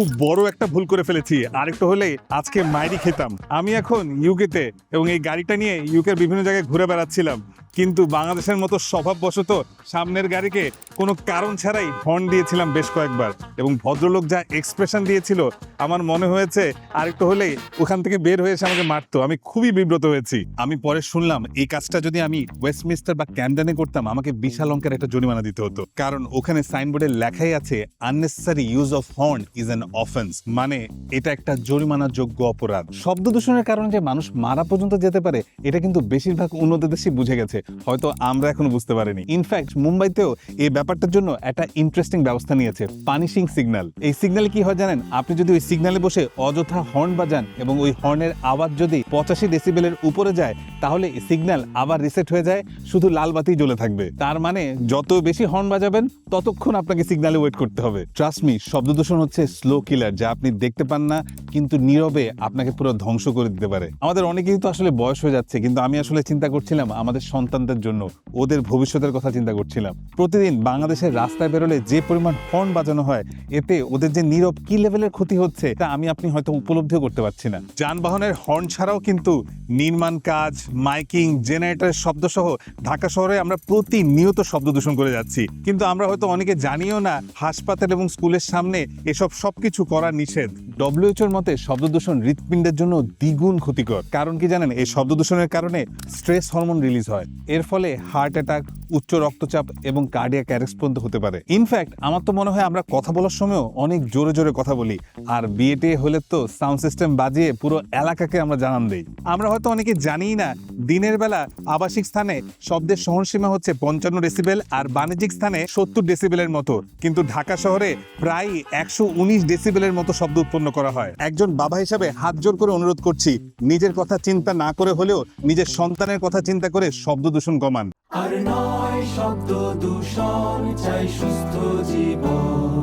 খুব বড় একটা ভুল করে ফেলেছি। আরেকটা হলে আজকে মাইরি খেতাম। আমি এখন ইউকেতে এবং এই গাড়িটা নিয়ে ইউকের বিভিন্ন জায়গায় ঘুরে বেড়াচ্ছিলাম। কিন্তু বাংলাদেশের মতো স্বভাববশত সামনের গাড়িকে কোনো কারণ ছাড়াই হর্ন দিয়েছিলাম বেশ কয়েকবার। এবং ভদ্রলোক যা এক্সপ্রেশন দিয়েছিল, আমার মনে হয়েছে আরেকটু হলেই ওখান থেকে বের হয়ে এসে আমাকে মারতো। আমি খুবই বিব্রত হয়েছি। আমি পরে শুনলাম, এই কাজটা যদি আমি ওয়েস্টমিনিস্টার বা ক্যামডেনে করতাম, আমাকে বিশাল অঙ্কের একটা জরিমানা দিতে হতো। কারণ ওখানে সাইনবোর্ডে লেখাই আছে unnecessary use of horn is an offence মানে এটা একটা জরিমানাযোগ্য অপরাধ। শব্দ দূষণের কারণে যে মানুষ মারা পর্যন্ত যেতে পারে, এটা কিন্তু বেশিরভাগ উন্নত দেশই বুঝে গেছে। হয়তো আমরা এখনও বুঝতে পারিনি। ইনফ্যাক্ট মুম্বাইতেও এই ব্যাপারটার জন্য একটা ইন্টারেস্টিং ব্যবস্থা নিয়েছে পানিশিং সিগন্যাল এই সিগন্যালে কি হয় জানেন? আপনি যদি ওই সিগন্যালে বসে অযথা হর্ন বাজান এবং ওই হর্নের আওয়াজ যদি পঁচাশি ডেসিবেলের উপরে যায়, তাহলে সিগন্যাল আবার রিসেট হয়ে যায়, শুধু লাল বাতি জ্বলে থাকবে। তার মানে যত বেশি হর্ন বাজাবেন, ততক্ষণ আপনাকে সিগন্যালে ওয়েট করতে হবে। ট্রাস্ট মি শব্দ দূষণ হচ্ছে স্লো কিলার যা আপনি দেখতে পান না, কিন্তু নীরবে আপনাকে পুরো ধ্বংস করে দিতে পারে। আমাদের অনেকেই তো আসলে বয়স হয়ে যাচ্ছে, কিন্তু আমি আসলে চিন্তা করছিলাম, আমাদের সন্তানদের জন্য ওদের ভবিষ্যতের কথা চিন্তা করছিলাম। প্রতিদিন বাংলাদেশের রাস্তায় বেরোলে যে পরিমাণ হর্ন বাজানো হয়, এতে ওদের যে নীরব কি লেভেলের ক্ষতি হচ্ছে, তা আমি আপনি হয়তো উপলব্ধিও করতে পারছি না। যানবাহনের হর্ন ছাড়াও কিন্তু নির্মাণ কাজ, মাইকিং, জেনারেটরের শব্দ সহ ঢাকা শহরে আমরা প্রতিনিয়ত শব্দ দূষণ করে যাচ্ছি। কিন্তু আমরা হয়তো অনেকে জানিও না, হাসপাতাল এবং স্কুলের সামনে এসব সবকিছু করা নিষেধ। ডব্লিউএইচওর মতে শব্দ দূষণ হৃৎপিণ্ডের জন্য দ্বিগুণ ক্ষতিকর। কারণ কি জানেন? এই শব্দ দূষণের কারণে স্ট্রেস হরমোন রিলিজ হয়। এর ফলে হার্ট অ্যাটাক উচ্চ রক্তচাপ এবং কার্ডিয়াক অ্যারেস্ট পর্যন্ত হতে পারে। ইনফ্যাক্ট আমার তো মনে হয় আমরা কথা বলার সময়ও অনেক জোরে জোরে কথা বলি। আর বিয়েটে হলে তো সাউন্ড সিস্টেম বাজিয়ে পুরো এলাকাকে আমরা জানান দেই। আমরা হয়তো অনেকে জানিই না, দিনের বেলা আবাসিক স্থানে শব্দের সহনসীমা হচ্ছে পঞ্চান্ন ডেসিবেল আর বাণিজ্যিক স্থানে সত্তর ডেসিবেলের মতো। কিন্তু ঢাকা শহরে প্রায় একশো উনিশ ডেসিবেলের মতো শব্দ উৎপন্ন করা হয়। একজন বাবা হিসাবে হাত জোর করে অনুরোধ করছি, নিজের কথা চিন্তা না করে হলেও নিজের সন্তানের কথা চিন্তা করে শব্দ দূষণ কমান। আর নয় শব্দ দূষণ চাই সুস্থ জীবন।